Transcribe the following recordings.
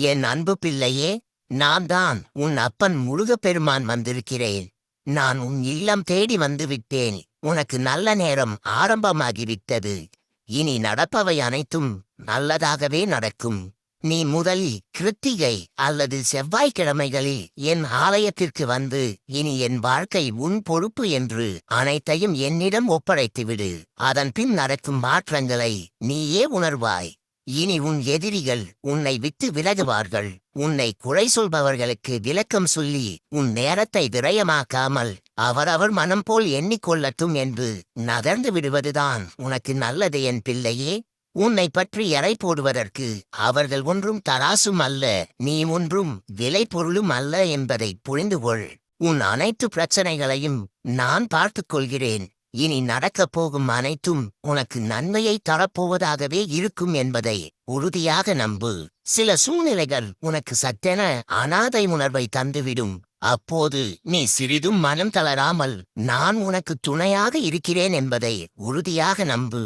என் அன்பு பிள்ளையே நான் தான் உன் அப்பன் முருகப்பெருமான் வந்திருக்கிறேன். நான் உன் இல்லம் தேடி வந்து விட்டேன் உனக்கு நல்ல நேரம் ஆரம்பமாகிவிட்டது. இனி நடப்பவை அனைத்தும் நல்லதாகவே நடக்கும். நீ முதலில் கிருத்திகை அல்லது செவ்வாய்க்கிழமைகளில் என் ஆலயத்திற்கு வந்து இனி என் வாழ்க்கை உன் பொறுப்பு என்று அனைத்தையும் என்னிடம் ஒப்படைத்துவிடு. அதன் பின் நடக்கும் மாற்றங்களை நீயே உணர்வாய். இனி உன் எதிரிகள் உன்னை விட்டு விலகுவார்கள். உன்னை குறை சொல்பவர்களுக்கு விளக்கம் சொல்லி உன் நேரத்தை விரயமாக்காமல் அவரவர் மனம் போல் எண்ணிக்கொள்ளட்டும் என்று நகர்ந்து விடுவதுதான் உனக்கு நல்லது என் பிள்ளையே. உன்னை பற்றி எறை போடுவதற்கு அவர்கள் ஒன்றும் தராசும் அல்ல நீ ஒன்றும் விலை பொருளும் அல்ல என்பதை புரிந்து கொள் உன் அனைத்து பிரச்சனைகளையும் நான் பார்த்துக் கொள்கிறேன் இனி நடக்கப் போகும் அனைத்தும் உனக்கு நன்மையை தரப்போவதாகவே இருக்கும் என்பதை உறுதியாக நம்பு. சில சூழ்நிலைகள் உனக்கு சட்டென அனாதை உணர்வை தந்துவிடும். அப்போது நீ சிறிதும் மனம் தளராமல் நான் உனக்கு துணையாக இருக்கிறேன் என்பதை உறுதியாக நம்பு.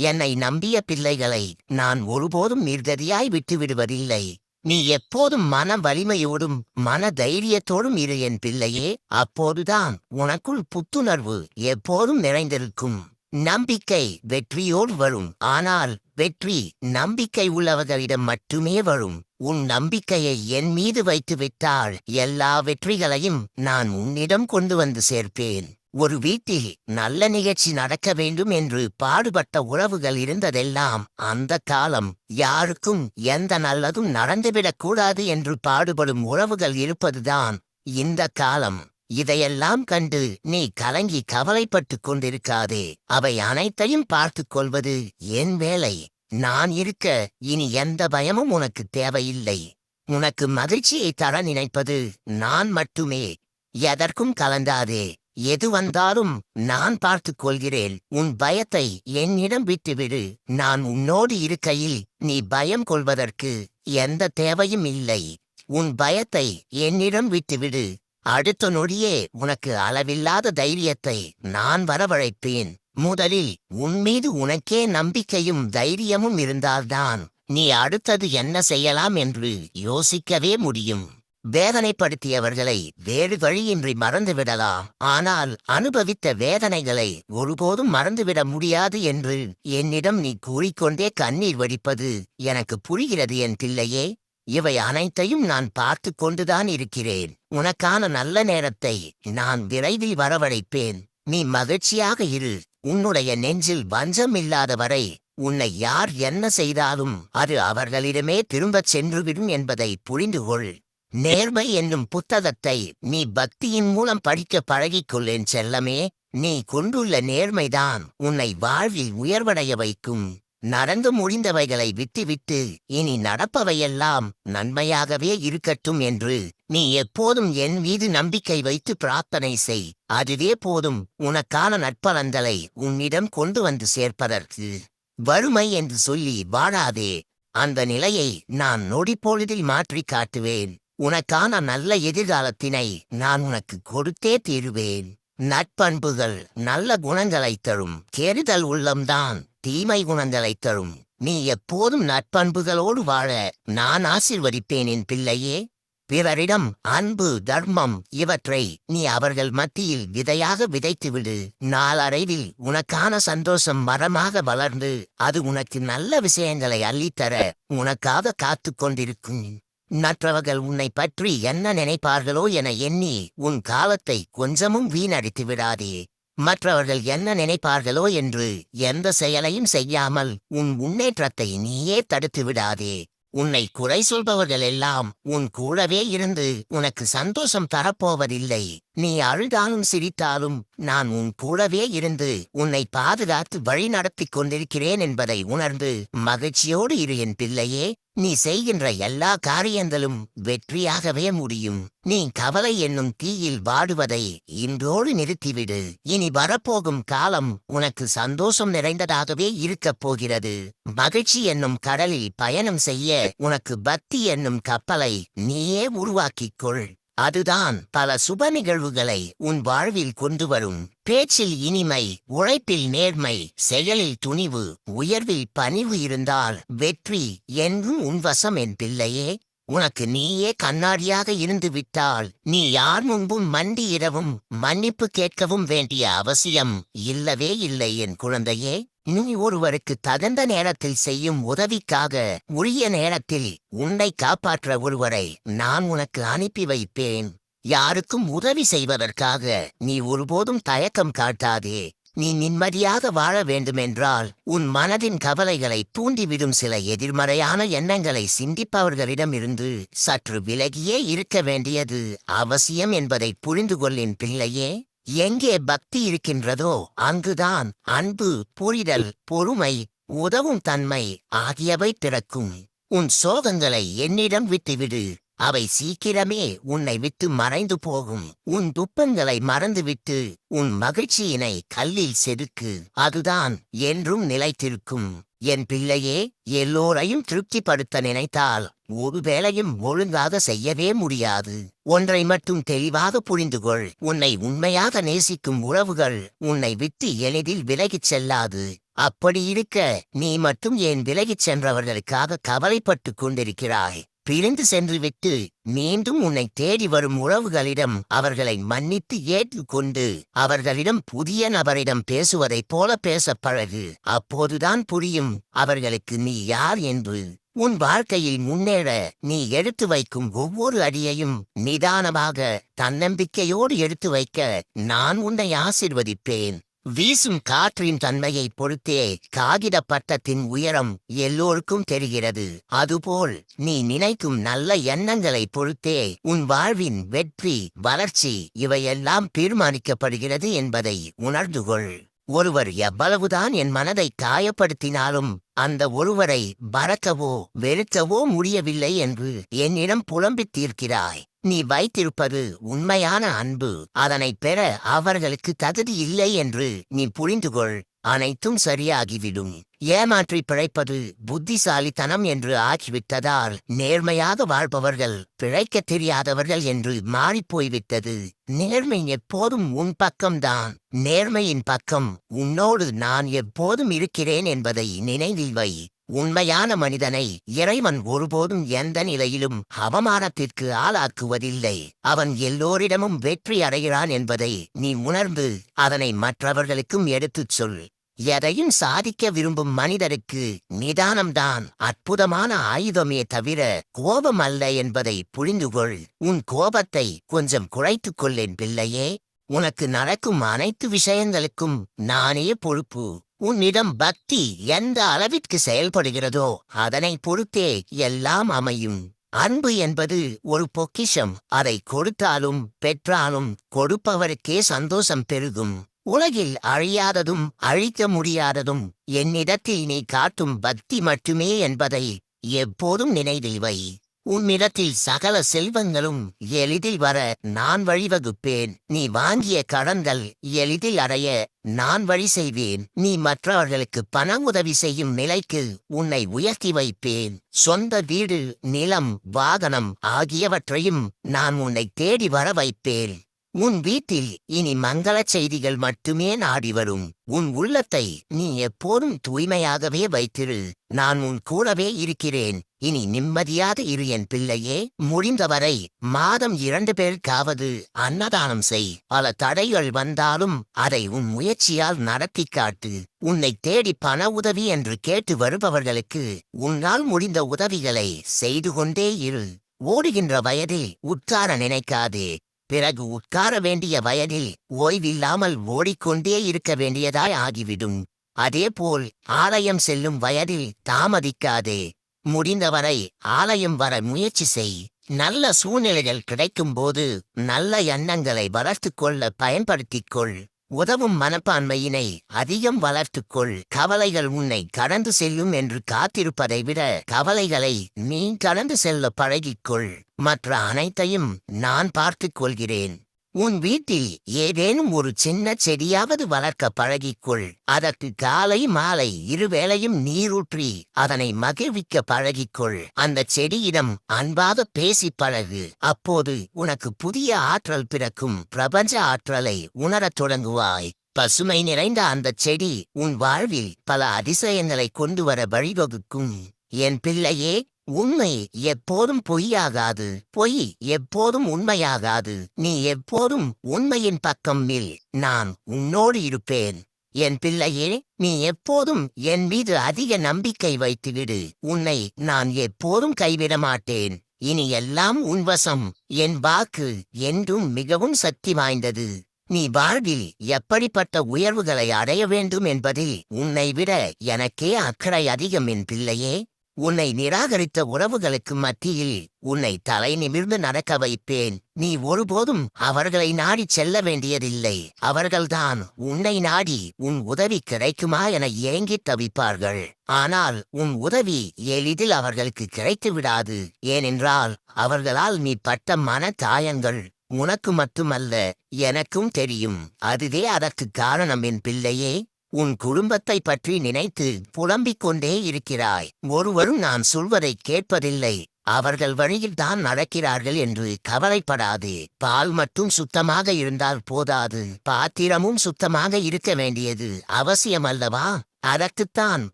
என்னை நம்பிய பிள்ளைகளை நான் ஒருபோதும் நிர்கதியாய் விட்டுவிடுவதில்லை. நீ எப்போதும் மன வலிமையோடும் மன தைரியத்தோடும் இரு என் பிள்ளையே. அப்போதுதான் உனக்குள் புத்துணர்வு எப்போதும் நிறைந்திருக்கும். நம்பிக்கை வெற்றியோடு வரும். ஆனால் வெற்றி நம்பிக்கை உள்ளவர்களிடம் மட்டுமே வரும். உன் நம்பிக்கையை என் மீது வைத்து விட்டால் எல்லா வெற்றிகளையும் நான் உன்னிடம் கொண்டு வந்து சேர்ப்பேன். ஒரு வீட்டில் நல்ல நிகழ்ச்சி நடக்க வேண்டும் என்று பாடுபட்ட உறவுகள் இருந்ததெல்லாம் அந்த காலம் யாருக்கும் எந்த நல்லதும் நடந்துவிடக் கூடாது என்று பாடுபடும் உறவுகள் இருப்பதுதான் இந்த காலம். இதையெல்லாம் கண்டு நீ கலங்கி கவலைப்பட்டுக் கொண்டிருக்காதே. அவை அனைத்தையும் பார்த்துக் கொள்வது என் வேலை. நான் இருக்க இனி எந்த பயமும் உனக்கு தேவையில்லை. உனக்கு மகிழ்ச்சியை தர நினைப்பது நான் மட்டுமே. எதற்கும் கலந்தாதே எது வந்தாலும் நான் பார்த்துக் கொள்கிறேன். உன் பயத்தை என்னிடம் விட்டுவிடு. நான் உன்னோடு இருக்கையில் நீ பயம் கொள்வதற்கு எந்த தேவையும் இல்லை. உன் பயத்தை என்னிடம் விட்டுவிடு. அடுத்த நொடியே உனக்கு அளவில்லாத தைரியத்தை நான் வரவழைப்பேன். முதலில் உன் மீது உனக்கே நம்பிக்கையும் தைரியமும் இருந்தால்தான் நீ அடுத்தது என்ன செய்யலாம் என்று யோசிக்கவே முடியும். வேதனைப்படுத்தியவர்களை வேறு வழியின்றி மறந்துவிடலாம் ஆனால் அனுபவித்த வேதனைகளை ஒருபோதும் மறந்துவிட முடியாது என்று என்னிடம் நீ கூறிக்கொண்டே கண்ணீர் வடிப்பது எனக்கு புரிகிறது என் பிள்ளையே. இவை அனைத்தையும் நான் பார்த்து கொண்டுதான் இருக்கிறேன். உனக்கான நல்ல நேரத்தை நான் விரைவில் வரவழைப்பேன். நீ மகிழ்ச்சியாக இரு. உன்னுடைய நெஞ்சில் வஞ்சம் இல்லாத வரை உன்னை யார் என்ன செய்தாலும் அது அவர்களிடமே திரும்பச் சென்றுவிடும் என்பதை புரிந்து கொள். நேர்மை என்னும் புத்தகத்தை நீ பக்தியின் மூலம் படிக்க பழகிக் கொள்ளேன் செல்லமே. நீ கொண்டுள்ள நேர்மைதான் உன்னை வாழ்வில் உயர்வடைய வைக்கும். நடந்து முடிந்தவைகளை விட்டுவிட்டு இனி நடப்பவையெல்லாம் நன்மையாகவே இருக்கட்டும் என்று நீ எப்போதும் என் மீது நம்பிக்கை வைத்து பிரார்த்தனை செய். அதுவே போதும் உனக்கான நட்பலன்களை உன்னிடம் கொண்டு வந்து சேர்ப்பதற்கு. வறுமை என்று சொல்லி வாழாதே. அந்த நிலையை நான் நொடிப்பொழுதில் மாற்றி காட்டுவேன். உனக்கான நல்ல எதிர்காலத்தினை நான் உனக்கு கொடுத்தே தீருவேன். நட்பண்புகள் நல்ல குணங்களைத் தரும். கெறிதல் உள்ளம்தான் தீமை குணங்களைத் தரும். நீ எப்போதும் நட்பண்புகளோடு வாழ நான் ஆசிர்வதிப்பேன் என் பிள்ளையே. பிறரிடம் அன்பு தர்மம் இவற்றை நீ அவர்கள் மத்தியில் விதையாக விதைத்துவிடு. நாளடைவில் உனக்கான சந்தோஷம் மரமாக வளர்ந்து அது உனக்கு நல்ல விஷயங்களை அள்ளித்தர உனக்காக காத்துக் கொண்டிருக்கும். மற்றவர்கள் உன்னை பற்றி என்ன நினைப்பார்களோ என எண்ணி உன் காலத்தை கொஞ்சமும் வீணடித்து விடாதே. மற்றவர்கள் என்ன நினைப்பார்களோ என்று எந்த செயலையும் செய்யாமல் உன் முன்னேற்றத்தை நீயே தடுத்து விடாதே. உன்னை குறை சொல்பவர்கள் எல்லாம் உன் கூடவே இருந்து உனக்கு சந்தோஷம் தரப்போவதில்லை. நீ அழுதாலும் சிரித்தாலும் நான் உன் கூடவே இருந்து உன்னை பாதுகாத்து வழி நடத்திக் கொண்டிருக்கிறேன் என்பதை உணர்ந்து மகிழ்ச்சியோடு இரு என் பிள்ளையே. நீ செய்கின்ற எல்லா காரியங்களும் வெற்றியாகவே முடியும். நீ கவலை என்னும் தீயில் வாடுவதை இன்றோடு நிறுத்திவிடு. இனி வரப்போகும் காலம் உனக்கு சந்தோஷம் நிறைந்ததாகவே இருக்கப் போகிறது. மகிழ்ச்சி என்னும் கடலில் பயணம் செய்ய உனக்கு பக்தி என்னும் கப்பலை நீயே உருவாக்கிக் கொள். அதுதான் பல சுப நிகழ்வுகளை உன் வாழ்வில் கொண்டு வரும். பேச்சில் இனிமை உழைப்பில் நேர்மை செயலில் துணிவு உயர்வில் பணிவு இருந்தால் வெற்றி என்றும் உன் வசம் என் பிள்ளையே. உனக்கு நீயே கண்ணாடியாக இருந்து விட்டால் நீ யார் முன்பும் மண்டியிடவும் மன்னிப்பு கேட்கவும் வேண்டிய அவசியம் இல்லவே இல்லை என் குழந்தையே. நீ ஒருவருக்கு தகுந்த நேரத்தில் செய்யும் உதவிக்காக உரிய நேரத்தில் உன்னை காப்பாற்ற ஒருவரை நான் உனக்கு அனுப்பி வைப்பேன். யாருக்கும் உதவி செய்வதற்காக நீ ஒருபோதும் தயக்கம் காட்டாதே. நீ நிம்மதியாக வாழ வேண்டுமென்றால் உன் மனதின் கவலைகளை தூண்டிவிடும் சில எதிர்மறையான எண்ணங்களை சிந்திப்பவர்களிடமிருந்து சற்று விலகியே இருக்க வேண்டியது அவசியம் என்பதை புரிந்து கொள்ளின் பிள்ளையே. எங்கே பக்தி இருக்கின்றதோ அங்குதான் அன்பு புரிதல் பொறுமை உதவும் தன்மை ஆகியவை திறக்கும். உன் சோகங்களை என்னிடம் விட்டுவிடு. அவை சீக்கிரமே உன்னை விட்டு மறைந்து போகும். உன் துப்பங்களை மறந்துவிட்டு உன் மகிழ்ச்சியினை கல்லில் செதுக்கு. அதுதான் என்றும் நிலைத்திருக்கும். என் பிள்ளையே எல்லோரையும் திருப்திப்படுத்த நினைத்தால் ஒரு வேளையும் ஒழுங்காக செய்யவே முடியாது. ஒன்றை மட்டும் தெளிவாக புரிந்துகொள். உன்னை உண்மையாக நேசிக்கும் உறவுகள் உன்னை விட்டு எளிதில் விலகிச் செல்லாது. அப்படி இருக்க நீ மட்டும் ஏன் விலகிச் சென்றவர்களுக்காக கவலைப்பட்டுக் கொண்டிருக்கிறாய்? பிரிந்து சென்றுவிட்டு மீண்டும் உன்னை தேடி வரும் உறவுகளிடம் அவர்களை மன்னித்து ஏற்றுக்கொண்டு அவர்களிடம் புதிய நபரிடம் பேசுவதைப் போல பேசப் பழகு. அப்போதுதான் புரியும் அவர்களுக்கு நீ யார் என்று. உன் வாழ்க்கையில் முன்னேற நீ எடுத்து வைக்கும் ஒவ்வொரு அடியையும் நிதானமாக தன்னம்பிக்கையோடு எடுத்து வைக்க நான் உன்னை ஆசிர்வதிப்பேன். வீசும் காற்றின் தன்மையைப் பொறுத்தே காகித பட்டத்தின் உயரம் எல்லோருக்கும் தெரிகிறது. அதுபோல் நீ நினைக்கும் நல்ல எண்ணங்களைப் பொறுத்தே உன் வாழ்வின் வெற்றி வளர்ச்சி இவையெல்லாம் தீர்மானிக்கப்படுகிறது என்பதை உணர்ந்து கொள் ஒருவர் எவ்வளவுதான் என் மனதை காயப்படுத்தினாலும் அந்த ஒருவரை பறக்கவோ வெறுக்கவோ முடியவில்லை என்று என்னிடம் புலம்பித் தீர்க்கிறாய். நீ வைத்திருப்பது உண்மையான அன்பு. அதனைப் பெற அவர்களுக்கு தகுதி இல்லை என்று நீ புரிந்துகொள். அனைத்தும் சரியாகிவிடும். ஏமாற்றி பிழைப்பது புத்திசாலித்தனம் என்று ஆகிவிட்டதால் நேர்மையாக வாழ்பவர்கள் பிழைக்கத் தெரியாதவர்கள் என்று மாறிப்போய்விட்டது. நேர்மை எப்போதும் உன் பக்கம்தான். நேர்மையின் பக்கம் உன்னோடு நான் எப்போதும் இருக்கிறேன் என்பதை நினைவில் வை. உண்மையான மனிதனை இறைவன் ஒருபோதும் எந்த நிலையிலும் அவமானத்திற்கு ஆளாக்குவதில்லை. அவன் எல்லோரிடமும் வெற்றி அடைகிறான் என்பதை நீ உணர்ந்து அதனை மற்றவர்களுக்கும் எடுத்துச் சொல். எதையும் சாதிக்க விரும்பும் மனிதருக்கு நிதானம்தான் அற்புதமான ஆயுதமே தவிர கோபம் அல்ல என்பதை புரிந்துகொள் உன் கோபத்தை கொஞ்சம் குறைத்துக் கொள்ளேன் பிள்ளையே. உனக்கு நடக்கும் அனைத்து விஷயங்களுக்கும் நானே பொறுப்பு. உன்னிடம் பக்தி எந்த அளவிற்கு செயல்படுகிறதோ அதனை பொறுத்தே எல்லாம் அமையும். அன்பு என்பது ஒரு பொக்கிஷம். அதை கொடுத்தாலும் பெற்றாலும் கொடுப்பவருக்கே சந்தோஷம் பெருகும். உலகில் அழியாததும் அழிக்க முடியாததும் என்னிடத்தில் நீ காட்டும் பக்தி மட்டுமே என்பதை எப்போதும் நினைவில் வை. உன்னிடத்தில் சகல செல்வங்களும் எளிதில் வர நான் வழிவகுப்பேன் நீ வாங்கிய கடன்கள் எளிதில் அடைய நான் வழி செய்வேன். நீ மற்றவர்களுக்கு பண உதவி செய்யும் நிலைக்கு உன்னை உயர்த்தி வைப்பேன். சொந்த வீடு நிலம் வாகனம் ஆகியவற்றையும் நான் உன்னை தேடி வர வைப்பேன். உன் வீட்டில் இனி மங்களச் செய்திகள் மட்டுமே நாடி வரும். உன் உள்ளத்தை நீ எப்போதும் தூய்மையாகவே வைத்திரு. நான் உன் கூடவே இருக்கிறேன். இனி நிம்மதியாக இரு என் பிள்ளையே. முடிந்தவரை மாதம் இரண்டு பேருக்காவது அன்னதானம் செய். பல தடைகள் வந்தாலும் அதை உன் முயற்சியால் நடத்தி காட்டு. உன்னை தேடி பண உதவி என்று கேட்டு வருபவர்களுக்கு உன்னால் முடிந்த உதவிகளை செய்து கொண்டே இரு. ஓடுகின்ற வயதில் உட்கார நினைக்காதே. பிறகு உட்கார வேண்டிய வயதில் ஓய்வில்லாமல் ஓடிக்கொண்டே இருக்க வேண்டியதாய் ஆகிவிடும். அதேபோல் ஆலயம் செல்லும் வயதில் தாமதிக்காதே. முடிந்தவரை ஆலயம் வர முயற்சி செய். நல்ல சூழ்நிலைகள் கிடைக்கும்போது நல்ல எண்ணங்களை வளர்த்துக் கொள்ள பயன்படுத்திக் கொள் உதவும் மனப்பான்மையினை அதிகம் வளர்த்துக்கொள். கவலைகள் உன்னை கடந்து செல்லும் என்று காத்திருப்பதை விட கவலைகளை நீ கடந்து செல்ல பழகிக்கொள். மற்ற அனைத்தையும் நான் பார்த்துக் கொள்கிறேன். உன் வீட்டில் ஏதேனும் ஒரு சின்ன செடியாவது வளர்க்க பழகிக்கொள். அதற்கு காலை மாலை இருவேளையும் நீரூற்றி அதனை மகிழ்விக்க பழகிக்கொள். அந்த செடியிடம் அன்பாக பேசி பழகு. அப்போது உனக்கு புதிய ஆற்றல் பிறக்கும். பிரபஞ்ச ஆற்றலை உணரத் தொடங்குவாய். பசுமை நிறைந்த அந்த செடி உன் வாழ்வில் பல அதிசயங்களை கொண்டு வர வழிவகுக்கும். என் பிள்ளையே உண்மை எப்போதும் பொய்யாகாது. பொய் எப்போதும் உண்மையாகாது. நீ எப்போதும் உண்மையின் பக்கம் நில். நான் உன்னோடு இருப்பேன். என் பிள்ளையே நீ எப்போதும் என் மீது அதிக நம்பிக்கை வைத்துவிடு. உன்னை நான் எப்போதும் கைவிட மாட்டேன். இனி எல்லாம் உன்வசம் என் வாக்கு என்றும் மிகவும் சக்தி வாய்ந்தது. நீ வாழ்வில் எப்படிப்பட்ட உயர்வுகளை அடைய வேண்டும் என்பதில் உன்னை விட எனக்கே அக்கறை அதிகம் என் பிள்ளையே. உன்னை நிராகரித்த உறவுகளுக்கு மத்தியில் உன்னை தலை நிமிர்ந்து நடக்க வைப்பேன். நீ ஒருபோதும் அவர்களை நாடிச் செல்ல வேண்டியதில்லை. அவர்கள்தான் உன்னை நாடி உன் உதவி கிடைக்குமா என ஏங்கித் தவிப்பார்கள். ஆனால் உன் உதவி எளிதில் அவர்களுக்கு கிடைத்து விடாது. ஏனென்றால் அவர்களால் நீ பட்ட மன தாயங்கள் உனக்கு மட்டுமல்ல எனக்கும் தெரியும். அதுவே அதற்கு காரணம் என் பிள்ளையே. உன் குடும்பத்தை பற்றி நினைத்து புலம்பிக் கொண்டே இருக்கிறாய். ஒருவரும் நான் சொல்வதை கேட்பதில்லை. அவர்கள் வழியில்தான் நடக்கிறார்கள் என்று கவலைப்படாதே. பால் மட்டும் சுத்தமாக இருந்தால் போதாது. பாத்திரமும் சுத்தமாக இருக்க வேண்டியது அவசியம் அல்லவா அதற்குத்தான்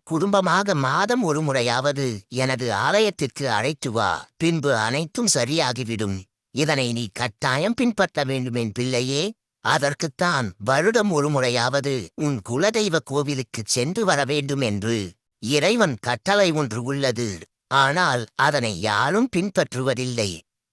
குடும்பமாக மாதம் ஒரு முறையாவது எனது ஆலயத்திற்கு அழைத்து வா. பின்பு அனைத்தும் சரியாகிவிடும். இதனை நீ கட்டாயம் பின்பற்ற வேண்டும் என் பிள்ளையே. அதற்குத்தான் வருடம் ஒரு முறையாவது உன் குலதெய்வ கோவிலுக்குச் சென்று வர வேண்டும் என்று இறைவன் கட்டளை ஒன்று உள்ளது. ஆனால் அதனை யாரும் பின்பற்றுவதில்லை.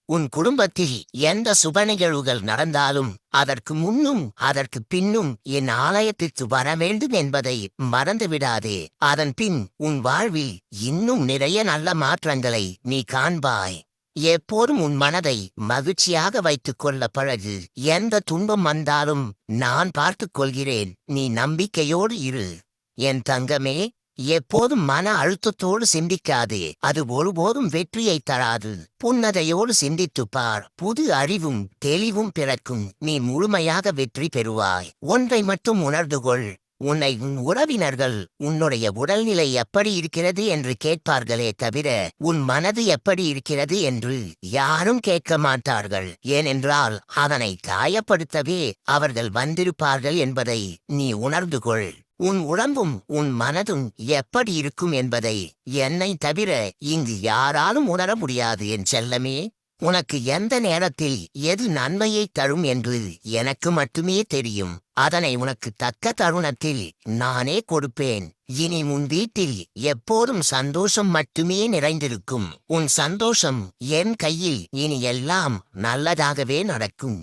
உன் குடும்பத்தில் எந்த சுப நிகழ்வுகள் நடந்தாலும் அதற்கு முன்னும் அதற்கு பின்னும் என் ஆலயத்திற்கு வர வேண்டும் என்பதை மறந்துவிடாதே. அதன் பின் உன் வாழ்வில் இன்னும் நிறைய நல்ல மாற்றங்களை நீ காண்பாய். எப்போதும் உன் மனதை மகிழ்ச்சியாக வைத்துக் கொள்ள பழகு. எந்த துன்பம் வந்தாலும் நான் பார்த்துக் கொள்கிறேன். நீ நம்பிக்கையோடு இரு. என் தங்கமே எப்போதும் மன அழுத்தத்தோடு சிந்திக்காதே. அது ஒருபோதும் வெற்றியை தராது. புன்னதையோடு சிந்தித்துப் பார். புது அறிவும் தெளிவும் பிறக்கும். நீ முழுமையாக வெற்றி பெறுவாய். ஒன்றை மட்டும் உணர்ந்துகொள் உன்னை உன் உறவினர்கள் உன்னுடைய உடல்நிலை எப்படி இருக்கிறது என்று கேட்பார்களே தவிர உன் மனது எப்படி இருக்கிறது என்று யாரும் கேட்க மாட்டார்கள். ஏனென்றால் அதனை காயப்படுத்தவே அவர்கள் வந்திருப்பார்கள் என்பதை நீ உணர்ந்து கொள். உன் உடம்பும் உன் மனதும் எப்படி இருக்கும் என்பதை என்னை தவிர இங்கு யாராலும் உணர முடியாது என் செல்லமே. உனக்கு எந்த நேரத்தில் எது நன்மையை தரும் என்று எனக்கு மட்டுமே தெரியும். அதனை உனக்கு தக்க தருணத்தில் நானே கொடுப்பேன். இனி உன் வீட்டில் எப்போதும் சந்தோஷம் மட்டுமே நிறைந்திருக்கும். உன் சந்தோஷம் என் கையில் இனி எல்லாம் நல்லதாகவே நடக்கும்.